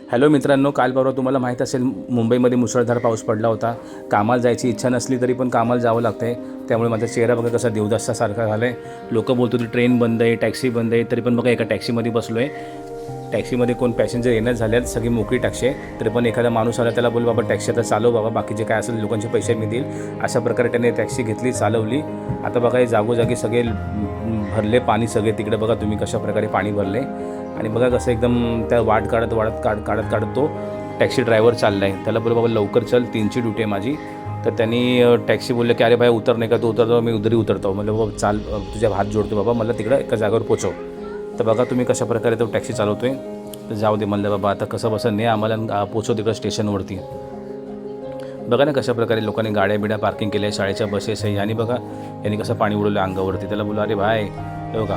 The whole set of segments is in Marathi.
हॅलो मित्रांनो काल परवा तुम्हाला माहीत असेल मुंबईमध्ये मुसळधार पाऊस पडला होता. कामाला जायची इच्छा नसली तरी पण कामाला जावं लागतं आहे त्यामुळे माझा चेहरा बघा कसा देवदासासारखा झाला आहे लोकं बोलतो की ट्रेन बंद आहे टॅक्सी बंद आहे. तरी पण बघा एका टॅक्सीमध्ये बसलो आहे टॅक्सीमध्ये कोण पॅसेंजर येण्यात झाल्यात सगळी मोकळी टॅक्सी आहे. तरी पण एखादा माणूस आला त्याला बोल बाबा टॅक्सी आता चालव बाबा बाकीचे काय असेल लोकांचे पैसे मी देईल. अशा प्रकारे त्याने टॅक्सी घेतली चालवली. आता बघा हे जागोजागी सगळे भरले पाणी सगळे. तिकडे बघा तुम्ही कशा प्रकारे पाणी भरले. आणि बघा कसं एकदम त्या वाट काढत वाढत काढ काढत काढत तो टॅक्सी ड्रायव्हर चालला आहे त्याला बोल बाबा लवकर चल तीनची ड्युटी आहे माझी. तर त्यांनी टॅक्सी बोलले की अरे भाई उतर नाही का तू उतरतो मी उतरी उतरतो. म्हणलं बाबा चाल तुझ्या हात जोडतो बाबा मला तिकडं एका जागेवर पोचव. तर बघा तुम्ही कशा प्रकारे तो टॅक्सी चालवतोय. तर जाऊ दे म्हणलं बाबा आता कसं बसं नाही आम्हाला पोचव तिकडं स्टेशनवरती. बघा ना कशा प्रकारे लोकांनी गाड्या बिड्या पार्किंग केल्या शाळेच्या बसेस आहे. आणि बघा यांनी कसं पाणी उडवलं अंगावरती. त्याला बोला अरे भाय हे बघा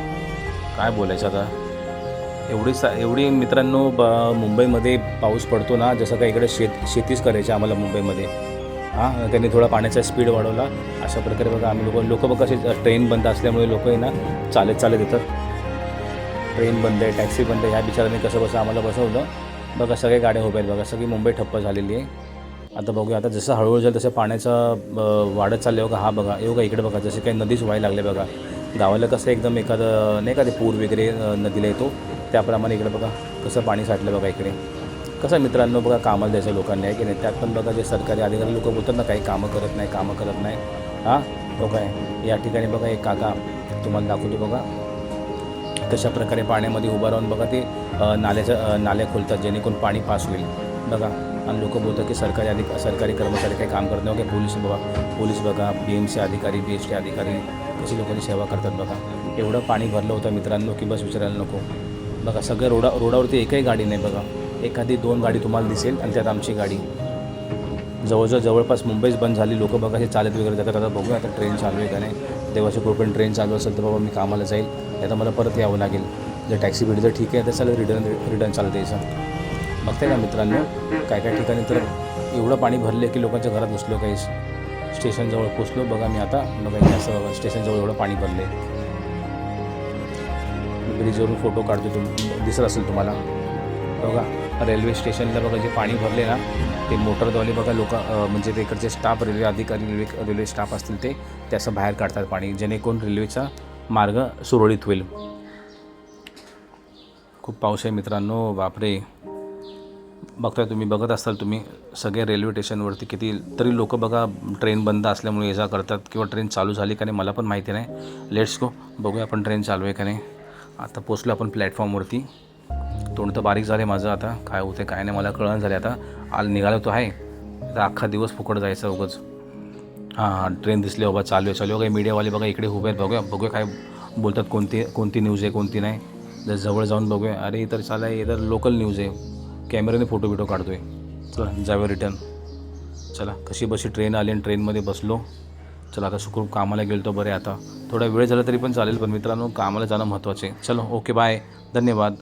काय बोलायचं आता? एवढी सा एवढी मित्रांनो ब मुंबईमध्ये पाऊस पडतो ना जसं का इकडे शेत शेतीच करायची आम्हाला मुंबईमध्ये. हां त्यांनी थोडा पाण्याचा स्पीड वाढवला. अशा प्रकारे बघा आम्ही लोक लोक बघा असे ट्रेन बंद असल्यामुळे लोक आहे ना चालत चालत येतात. ट्रेन बंद आहे टॅक्सी बंद आहे ह्या बिचारांनी कसं बसं आम्हाला बसवलं. बघा सगळे गाड्या उभ्या आहेत बघा सगळी मुंबई ठप्प झालेली आहे. आता बघूया आता जसं हळूहळू जाईल तसं पाण्याचा वाढत चाललं बघा हा बघा येऊ का इकडे बघा जसे काही नदीच व्हायला लागले बघा. गावाला कसं एकदम एखादं नाही का ते पूर वगैरे नदीला येतो त्याप्रमाणे इकडे बघा कसं पाणी साठलं बघा इकडे. कसं मित्रांनो बघा कामाला द्यायचं लोकांनी आहे की नाही? त्यात पण बघा जे सरकारी अधिकारी लोक बोलतात ना काही कामं करत नाही कामं करत नाही. हां बघा काय या ठिकाणी बघा एक काका तुम्हाला दाखवतो बघा. कशा प्रकारे पाण्यामध्ये उभं राहून बघा ते नाल्याचं नाल्याच्या नाल्या खोलतात जेणेकरून पाणी पास होईल. बघा आणि लोक बोलतात की सरकारी अधिक सरकारी कर्मचारी काही काम करत नाही. पोलीस बघा पोलीस बघा बी एम सी अधिकारी बी एस टी अधिकारी कशी लोकांची सेवा करतात बघा. एवढं पाणी भरलं होतं मित्रांनो की बस विचारायला नको. बघा सगळं रोडा रोडावरती एकही गाडी नाही बघा. एखादी दोन गाडी तुम्हाला दिसेल आणि त्यात आमची गाडी. जवळजवळ जवळपास मुंबईच बंद झाली. लोक बघा हे चालत वगैरे जातात. आता बघूया आता ट्रेन चालू आहे का नाही. देवाची कृपेने ट्रेन चालू असेल तर बाबा मी कामाला जाईल. नाही तर मला परत यावं लागेल. जर टॅक्सी भेटली तर ठीक आहे. तर चालेल रिटर्न रिटर्न चालत यायचं. बघते ना मित्रांनो काय काय ठिकाणी तर एवढं पाणी भरले की लोकांच्या घरात घुसलो काही स्टेशनजवळ पोचलो बघा मी आता बघा असं बघा स्टेशनजवळ एवढं पाणी भरले ब्रिजवरून फोटो काढतो तुम दिसत असेल तुम्हाला. बघा रेल्वे स्टेशनला बघा जे पाणी भरले ना ते मोटरद्वारे बघा लोक म्हणजे ते इकडचे स्टाफ रेल्वे अधिकारी रेल्वे रेल्वे स्टाफ असतील ते ते असं बाहेर काढतात पाणी जेणेकरून रेल्वेचा मार्ग सुरळीत होईल. खूप पाऊस आहे मित्रांनो बापरे. बघताय तुम्ही बघत असाल तुम्ही सगळे रेल्वे स्टेशनवरती किती तरी लोक बघा ट्रेन बंद असल्यामुळे ये जा करतात किंवा ट्रेन चालू झाली का नाही मला पण माहिती नाही. लेट्स गो बघूया आपण ट्रेन चालू आहे का नाही. आता पोचलो आपण प्लॅटफॉर्मवरती. तोंड तर बारीक झाले माझं आता. काय होते काय नाही मला कळण झाले आता. आल निघालो तो आहे. आता अख्खा दिवस फुकट जायचं उगंच. हां हां ट्रेन दिसली बाबा चालू आहे चालू काही मीडियावाले बघा इकडे उभे आहेत बघूया बघूया काय बोलतात कोणती कोणती न्यूज आहे कोणती नाही. जर जवळ जाऊन बघूया. अरे इतर चाल आहे इतर लोकल न्यूज आहे. कॅमेऱ्याने फोटो बिटो काढतोय. चला जाऊया रिटर्न चला कशी बशी ट्रेन आली आणि ट्रेनमध्ये बसलो. चला आता सुखरूप कामाला गेलो तो बरे आता. थोडा वेळ झाला तरी पण चालेल पण मित्रांनो कामाला जाणं महत्त्वाचं आहे. चलो ओके बाय धन्यवाद.